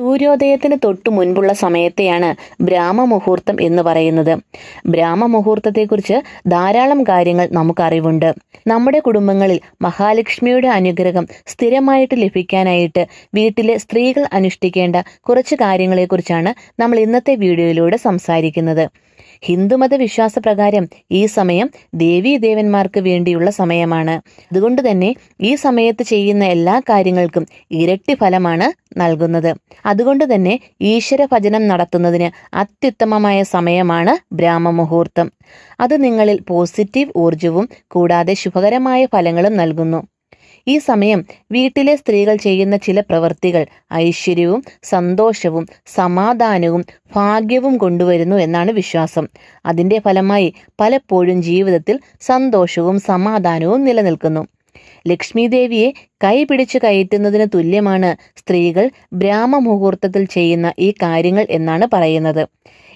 സൂര്യോദയത്തിന് തൊട്ടു മുൻപുള്ള സമയത്തെയാണ് ബ്രാഹ്മമുഹൂർത്തം എന്ന് പറയുന്നത്. ബ്രാഹ്മമുഹൂർത്തത്തെക്കുറിച്ച് ധാരാളം കാര്യങ്ങൾ നമുക്കറിവുണ്ട്. നമ്മുടെ കുടുംബങ്ങളിൽ മഹാലക്ഷ്മിയുടെ അനുഗ്രഹം സ്ഥിരമായിട്ട് ലഭിക്കാനായിട്ട് വീട്ടിലെ സ്ത്രീകൾ അനുഷ്ഠിക്കേണ്ട കുറച്ച് കാര്യങ്ങളെക്കുറിച്ചാണ് നമ്മൾ ഇന്നത്തെ വീഡിയോയിലൂടെ സംസാരിക്കുന്നത്. ഹിന്ദുമത വിശ്വാസപ്രകാരം ഈ സമയം ദേവീ ദേവന്മാർക്ക് വേണ്ടിയുള്ള സമയമാണ്. അതുകൊണ്ട് തന്നെ ഈ സമയത്ത് ചെയ്യുന്ന എല്ലാ കാര്യങ്ങൾക്കും ഇരട്ടി ഫലമാണ് നൽകുന്നത്. അതുകൊണ്ട് തന്നെ ഈശ്വര ഭജനം നടത്തുന്നതിന് അത്യുത്തമമായ സമയമാണ് ബ്രാഹ്മമുഹൂർത്തം. അത് നിങ്ങളിൽ പോസിറ്റീവ് ഊർജവും കൂടാതെ ശുഭകരമായ ഫലങ്ങളും നൽകുന്നു. ഈ സമയം വീട്ടിലെ സ്ത്രീകൾ ചെയ്യുന്ന ചില പ്രവൃത്തികൾ ഐശ്വര്യവും സന്തോഷവും സമാധാനവും ഭാഗ്യവും കൊണ്ടുവരുന്നു എന്നാണ് വിശ്വാസം. അതിന്റെ ഫലമായി പലപ്പോഴും ജീവിതത്തിൽ സന്തോഷവും സമാധാനവും നിലനിൽക്കുന്നു. ലക്ഷ്മി ദേവിയെ കൈപിടിച്ച് കയറ്റുന്നതിന് തുല്യമാണ് സ്ത്രീകൾ ബ്രാഹ്മമുഹൂർത്തത്തിൽ ചെയ്യുന്ന ഈ കാര്യങ്ങൾ എന്നാണ് പറയുന്നത്.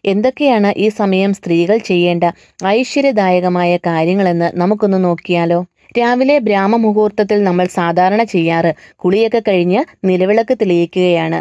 എന്തൊക്കെയാണ് ഈ സമയം സ്ത്രീകൾ ചെയ്യേണ്ട ഐശ്വര്യദായകമായ കാര്യങ്ങളെന്ന് നമുക്കൊന്ന് നോക്കിയാലോ? രാവിലെ ബ്രാഹ്മമുഹൂർത്തത്തിൽ നമ്മൾ സാധാരണ ചെയ്യാറ് കുളിയൊക്കെ കഴിഞ്ഞ് നിലവിളക്ക് തെളിയിക്കുകയാണ്.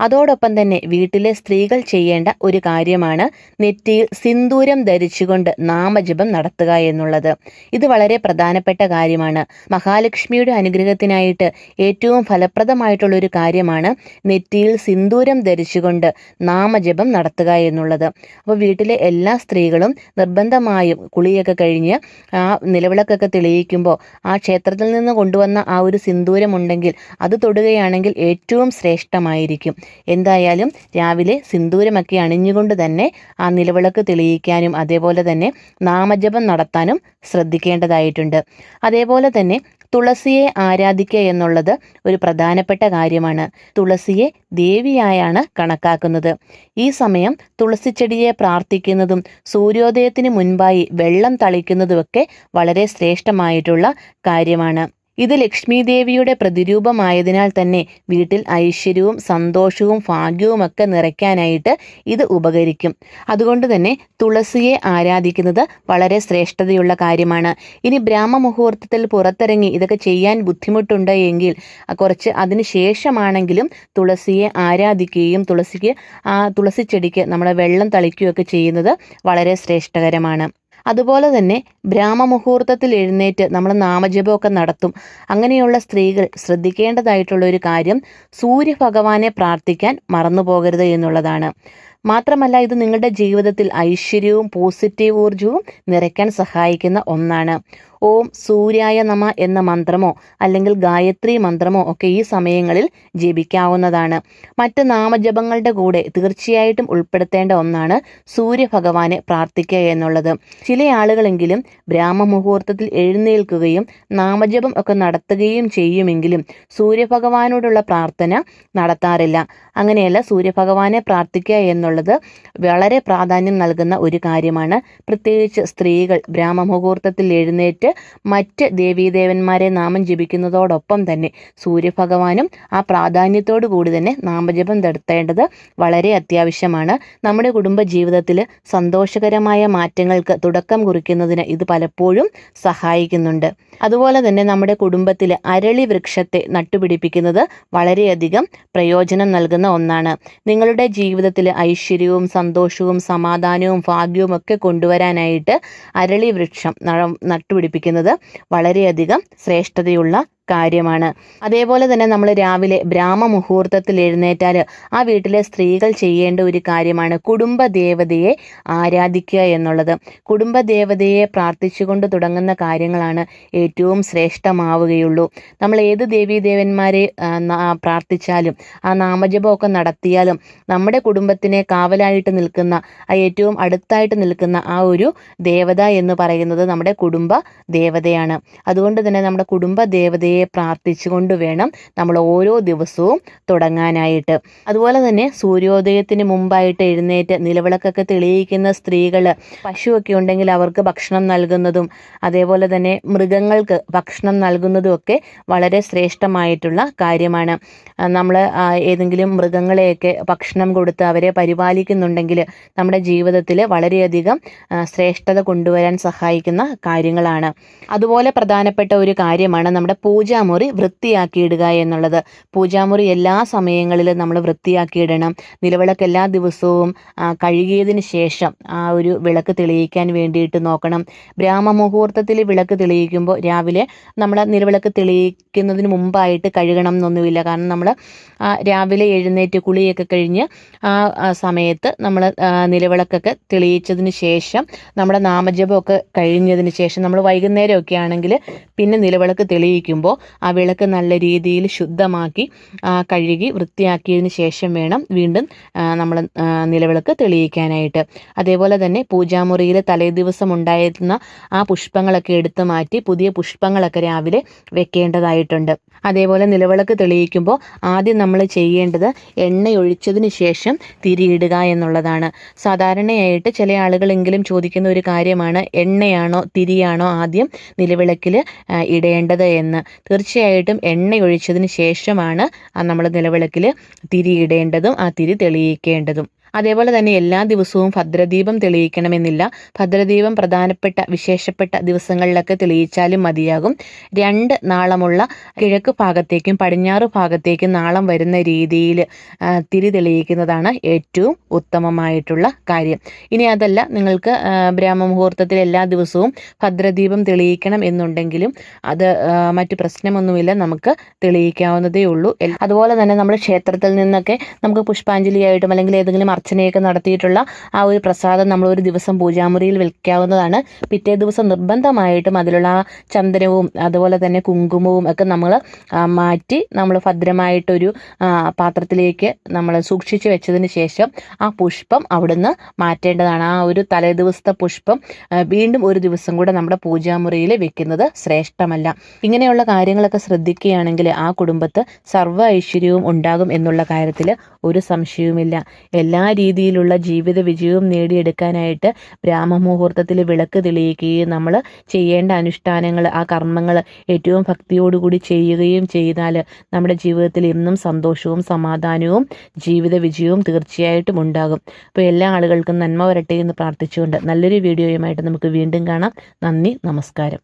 അതോടൊപ്പം തന്നെ വീട്ടിലെ സ്ത്രീകൾ ചെയ്യേണ്ട ഒരു കാര്യമാണ് നെറ്റിയിൽ സിന്ദൂരം ധരിച്ചുകൊണ്ട് നാമജപം നടത്തുക എന്നുള്ളത്. ഇത് വളരെ പ്രധാനപ്പെട്ട കാര്യമാണ്. മഹാലക്ഷ്മിയുടെ അനുഗ്രഹത്തിനായിട്ട് ഏറ്റവും ഫലപ്രദമായിട്ടുള്ള ഒരു കാര്യമാണ് നെറ്റിയിൽ സിന്ദൂരം ധരിച്ചുകൊണ്ട് നാമജപം നടത്തുക എന്നുള്ളത്. അപ്പോൾ വീട്ടിലെ എല്ലാ സ്ത്രീകളും നിർബന്ധമായും കുളിയൊക്കെ കഴിഞ്ഞ് ആ നിലവിളക്കൊക്കെ തെളിയിക്കുമ്പോൾ ആ ക്ഷേത്രത്തിൽ നിന്ന് കൊണ്ടുവന്ന ആ ഒരു സിന്ദൂരം ഉണ്ടെങ്കിൽ അത് തൊടുകയാണെങ്കിൽ ഏറ്റവും ശ്രേഷ്ഠമായിരിക്കും. എന്തായാലും രാവിലെ സിന്ദൂരമൊക്കെ അണിഞ്ഞുകൊണ്ട് തന്നെ ആ നിലവിളക്ക് തെളിയിക്കാനും അതേപോലെ തന്നെ നാമജപം നടത്താനും ശ്രദ്ധിക്കേണ്ടതായിട്ടുണ്ട്. അതേപോലെ തന്നെ തുളസിയെ ആരാധിക്കുക എന്നുള്ളത് ഒരു പ്രധാനപ്പെട്ട കാര്യമാണ്. തുളസിയെ ദേവിയായാണ് കണക്കാക്കുന്നത്. ഈ സമയം തുളസിച്ചെടിയെ പ്രാർത്ഥിക്കുന്നതും സൂര്യോദയത്തിന് മുൻപായി വെള്ളം തളിക്കുന്നതുമൊക്കെ വളരെ ശ്രേഷ്ഠമായിട്ടുള്ള കാര്യമാണ്. ഇത് ലക്ഷ്മി ദേവിയുടെ പ്രതിരൂപമായതിനാൽ തന്നെ വീട്ടിൽ ഐശ്വര്യവും സന്തോഷവും ഭാഗ്യവുമൊക്കെ നിറയ്ക്കാനായിട്ട് ഇത് ഉപകരിക്കും. അതുകൊണ്ട് തന്നെ തുളസിയെ ആരാധിക്കുന്നത് വളരെ ശ്രേഷ്ഠതയുള്ള കാര്യമാണ്. ഇനി ബ്രാഹ്മമുഹൂർത്തത്തിൽ പുറത്തിറങ്ങി ഇതൊക്കെ ചെയ്യാൻ ബുദ്ധിമുട്ടുണ്ട് എങ്കിൽ കുറച്ച് അതിന് ശേഷമാണെങ്കിലും തുളസിയെ ആരാധിക്കുകയും തുളസിക്ക് ആ തുളസി ചെടിക്ക് നമ്മൾ വെള്ളം തളിക്കുകയൊക്കെ ചെയ്യുന്നത് വളരെ ശ്രേഷ്ഠകരമാണ്. അതുപോലെ തന്നെ ബ്രാഹ്മമുഹൂർത്തത്തിൽ എഴുന്നേറ്റ് നമ്മൾ നാമജപമൊക്കെ നടത്തും. അങ്ങനെയുള്ള സ്ത്രീകൾ ശ്രദ്ധിക്കേണ്ടതായിട്ടുള്ള ഒരു കാര്യം സൂര്യഭഗവാനെ പ്രാർത്ഥിക്കാൻ മറന്നു പോകരുത് എന്നുള്ളതാണ്. മാത്രമല്ല ഇത് നിങ്ങളുടെ ജീവിതത്തിൽ ഐശ്വര്യവും പോസിറ്റീവ് ഊർജവും നിറയ്ക്കാൻ സഹായിക്കുന്ന ഒന്നാണ്. ഓം സൂര്യായ നമ എന്ന മന്ത്രമോ അല്ലെങ്കിൽ ഗായത്രി മന്ത്രമോ ഒക്കെ ഈ സമയങ്ങളിൽ ജപിക്കാവുന്നതാണ്. മറ്റ് നാമജപങ്ങളുടെ കൂടെ തീർച്ചയായിട്ടും ഉൾപ്പെടുത്തേണ്ട ഒന്നാണ് സൂര്യഭഗവാനെ പ്രാർത്ഥിക്കുക എന്നുള്ളത്. ചില ആളുകളെങ്കിലും ബ്രാഹ്മമുഹൂർത്തത്തിൽ എഴുന്നേൽക്കുകയും നാമജപം ഒക്കെ നടത്തുകയും ചെയ്യുമെങ്കിലും സൂര്യഭഗവാനോടുള്ള പ്രാർത്ഥന നടത്താറില്ല. അങ്ങനെയല്ല സൂര്യഭഗവാനെ പ്രാർത്ഥിക്കുക എന്നുള്ളത് വളരെ പ്രാധാന്യം നൽകുന്ന ഒരു കാര്യമാണ്. പ്രത്യേകിച്ച് സ്ത്രീകൾ ബ്രാഹ്മമുഹൂർത്തത്തിൽ എഴുന്നേറ്റ് മറ്റ് ദേവീദേവന്മാരെ നാമം ജപിക്കുന്നതോടൊപ്പം തന്നെ സൂര്യഭഗവാനും ആ പ്രാധാന്യത്തോടു കൂടി തന്നെ നാമജപം നടത്തേണ്ടത് വളരെ അത്യാവശ്യമാണ്. നമ്മുടെ കുടുംബ ജീവിതത്തിൽ സന്തോഷകരമായ മാറ്റങ്ങൾക്ക് തുടക്കം കുറിക്കുന്നതിന് ഇത് പലപ്പോഴും സഹായിക്കുന്നുണ്ട്. അതുപോലെ തന്നെ നമ്മുടെ കുടുംബത്തിൽ അരളി വൃക്ഷത്തെ നട്ടുപിടിപ്പിക്കുന്നത് വളരെയധികം പ്രയോജനം നൽകുന്ന ഒന്നാണ്. നിങ്ങളുടെ ജീവിതത്തിൽ ഐശ്വര്യവും സന്തോഷവും സമാധാനവും ഭാഗ്യവും ഒക്കെ കൊണ്ടുവരാനായിട്ട് അരളി വൃക്ഷം നട്ടുപിടിപ്പിക്കുന്നത് വളരെയധികം ശ്രേഷ്ഠതയുള്ള കാര്യമാണ്. അതേപോലെ തന്നെ നമ്മൾ രാവിലെ ബ്രാഹ്മ മുഹൂർത്തത്തിൽ എഴുന്നേറ്റാൽ ആ വീട്ടിലെ സ്ത്രീകൾ ചെയ്യേണ്ട ഒരു കാര്യമാണ് കുടുംബ ദേവതയെ ആരാധിക്കുക എന്നുള്ളത്. കുടുംബ ദേവതയെ പ്രാർത്ഥിച്ചുകൊണ്ട് തുടങ്ങുന്ന കാര്യങ്ങളാണ് ഏറ്റവും ശ്രേഷ്ഠമാവുകയുള്ളൂ. നമ്മൾ ഏത് ദേവീ ദേവന്മാരെ പ്രാർത്ഥിച്ചാലും ആ നാമജപമൊക്കെ നടത്തിയാലും നമ്മുടെ കുടുംബത്തിനെ കാവലായിട്ട് നിൽക്കുന്ന ആ ഏറ്റവും അടുത്തായിട്ട് നിൽക്കുന്ന ആ ഒരു ദേവത എന്ന് പറയുന്നത് നമ്മുടെ കുടുംബ ദേവതയാണ് അതുകൊണ്ട് തന്നെ നമ്മുടെ കുടുംബ ദേവതയെ പ്രാർത്ഥിച്ചുകൊണ്ട് വേണം നമ്മൾ ഓരോ ദിവസവും തുടങ്ങാനായിട്ട്. അതുപോലെ തന്നെ സൂര്യോദയത്തിന് മുമ്പായിട്ട് എഴുന്നേറ്റ് നിലവിളക്കൊക്കെ തെളിയിക്കുന്ന സ്ത്രീകൾ പശുവൊക്കെ ഉണ്ടെങ്കിൽ അവർക്ക് ഭക്ഷണം നൽകുന്നതും അതേപോലെ തന്നെ മൃഗങ്ങൾക്ക് ഭക്ഷണം നൽകുന്നതും ഒക്കെ വളരെ ശ്രേഷ്ഠമായിട്ടുള്ള കാര്യമാണ്. നമ്മൾ ഏതെങ്കിലും മൃഗങ്ങളെയൊക്കെ ഭക്ഷണം കൊടുത്ത് അവരെ പരിപാലിക്കുന്നുണ്ടെങ്കിൽ നമ്മുടെ ജീവിതത്തിൽ വളരെയധികം ശ്രേഷ്ഠത കൊണ്ടുവരാൻ സഹായിക്കുന്ന കാര്യങ്ങളാണ്. അതുപോലെ പ്രധാനപ്പെട്ട ഒരു കാര്യമാണ് നമ്മുടെ പൂജ. പൂജാമുറി വൃത്തിയാക്കിയിടുക എന്നുള്ളത്. പൂജാമുറി എല്ലാ സമയങ്ങളിലും നമ്മൾ വൃത്തിയാക്കിയിടണം. നിലവിളക്ക് എല്ലാ ദിവസവും കഴുകിയതിന് ശേഷം ആ ഒരു വിളക്ക് തെളിയിക്കാൻ വേണ്ടിയിട്ട് നോക്കണം. ബ്രാഹ്മമുഹൂർത്തത്തിൽ വിളക്ക് തെളിയിക്കുമ്പോൾ രാവിലെ നമ്മൾ നിലവിളക്ക് തെളിയിക്കുന്നതിന് മുമ്പായിട്ട് കഴുകണം എന്നൊന്നുമില്ല. കാരണം നമ്മൾ രാവിലെ എഴുന്നേറ്റ് കുളിയൊക്കെ കഴിഞ്ഞ് ആ സമയത്ത് നമ്മൾ നിലവിളക്കൊക്കെ തെളിയിച്ചതിന് ശേഷം നമ്മുടെ നാമജപമൊക്കെ കഴിഞ്ഞതിന് ശേഷം നമ്മൾ വൈകുന്നേരമൊക്കെ ആണെങ്കിൽ പിന്നെ നിലവിളക്ക് തെളിയിക്കുമ്പോൾ ആ വിളക്ക് നല്ല രീതിയിൽ ശുദ്ധമാക്കി കഴുകി വൃത്തിയാക്കിയതിന് ശേഷം വേണം വീണ്ടും നമ്മൾ നിലവിളക്ക് തെളിയിക്കാനായിട്ട്. അതേപോലെ തന്നെ പൂജാമുറിയിൽ തലേദിവസം ഉണ്ടായിരുന്ന ആ പുഷ്പങ്ങളൊക്കെ എടുത്തു മാറ്റി പുതിയ പുഷ്പങ്ങളൊക്കെ രാവിലെ വെക്കേണ്ടതായിട്ടുണ്ട്. അതേപോലെ നിലവിളക്ക് തെളിയിക്കുമ്പോൾ ആദ്യം നമ്മൾ ചെയ്യേണ്ടത് എണ്ണയൊഴിച്ചതിന് ശേഷം തിരിയിടുക എന്നുള്ളതാണ്. സാധാരണയായിട്ട് ചില ആളുകളെങ്കിലും ചോദിക്കുന്ന ഒരു കാര്യമാണ് എണ്ണയാണോ തിരിയാണോ ആദ്യം നിലവിളക്കിൽ ഇടേണ്ടത് എന്ന്. തീർച്ചയായിട്ടും എണ്ണയൊഴിച്ചതിന് ശേഷമാണ് നമ്മൾ നിലവിളക്കിൽ തിരി ഇടേണ്ടതും ആ തിരി തെളിയിക്കേണ്ടതും. അതേപോലെ തന്നെ എല്ലാ ദിവസവും ഭദ്രദീപം തെളിയിക്കണമെന്നില്ല. ഭദ്രദീപം പ്രധാനപ്പെട്ട വിശേഷപ്പെട്ട ദിവസങ്ങളിലൊക്കെ തെളിയിച്ചാലും മതിയാകും. രണ്ട് നാളമുള്ള കിഴക്ക് ഭാഗത്തേക്കും പടിഞ്ഞാറ് ഭാഗത്തേക്കും നാളം വരുന്ന രീതിയിൽ തിരി തെളിയിക്കുന്നതാണ് ഏറ്റവും ഉത്തമമായിട്ടുള്ള കാര്യം. ഇനി അതല്ല നിങ്ങൾക്ക് ബ്രാഹ്മമുഹൂർത്തത്തിൽ എല്ലാ ദിവസവും ഭദ്രദീപം തെളിയിക്കണം എന്നുണ്ടെങ്കിലും അത് മറ്റു പ്രശ്നമൊന്നുമില്ല നമുക്ക് തെളിയിക്കാവുന്നതേ ഉള്ളൂ. അതുപോലെ തന്നെ നമ്മൾ ക്ഷേത്രത്തിൽ നിന്നൊക്കെ നമുക്ക് പുഷ്പാഞ്ജലിയായിട്ടും അല്ലെങ്കിൽ ഏതെങ്കിലും അർച്ചനയൊക്കെ നടത്തിയിട്ടുള്ള ആ ഒരു പ്രസാദം നമ്മൾ ഒരു ദിവസം പൂജാമുറിയിൽ വെക്കാവുന്നതാണ് പിറ്റേ ദിവസം നിർബന്ധമായിട്ടും അതിലുള്ള ചന്ദനവും അതുപോലെ തന്നെ കുങ്കുമവും ഒക്കെ നമ്മൾ മാറ്റി നമ്മൾ ഭദ്രമായിട്ടൊരു പാത്രത്തിലേക്ക് നമ്മൾ സൂക്ഷിച്ചു വെച്ചതിന് ശേഷം ആ പുഷ്പം അവിടുന്ന് മാറ്റേണ്ടതാണ്. ആ ഒരു തലേ ദിവസത്തെ പുഷ്പം വീണ്ടും ഒരു ദിവസം കൂടെ നമ്മുടെ പൂജാമുറിയിൽ വെക്കുന്നത് ശ്രേഷ്ഠമല്ല. ഇങ്ങനെയുള്ള കാര്യങ്ങളൊക്കെ ശ്രദ്ധിക്കുകയാണെങ്കിൽ ആ കുടുംബത്ത് സർവ ഐശ്വര്യവും ഉണ്ടാകും എന്നുള്ള കാര്യത്തിൽ ഒരു സംശയവുമില്ല. എല്ലാ രീതിയിലുള്ള ജീവിത വിജയവും നേടിയെടുക്കാനായിട്ട് ബ്രാഹ്മമുഹൂർത്തത്തിൽ വിളക്ക് തെളിയിക്കുകയും നമ്മൾ ചെയ്യേണ്ട അനുഷ്ഠാനങ്ങൾ ആ കർമ്മങ്ങൾ ഏറ്റവും ഭക്തിയോടുകൂടി ചെയ്യുകയും ചെയ്താൽ നമ്മുടെ ജീവിതത്തിൽ എന്നും സന്തോഷവും സമാധാനവും ജീവിത വിജയവും തീർച്ചയായിട്ടും ഉണ്ടാകും. അപ്പോൾ എല്ലാ ആളുകൾക്കും നന്മ വരട്ടെ എന്ന് പ്രാർത്ഥിച്ചുകൊണ്ട് നല്ലൊരു വീഡിയോയുമായിട്ട് നമുക്ക് വീണ്ടും കാണാം. നന്ദി നമസ്കാരം.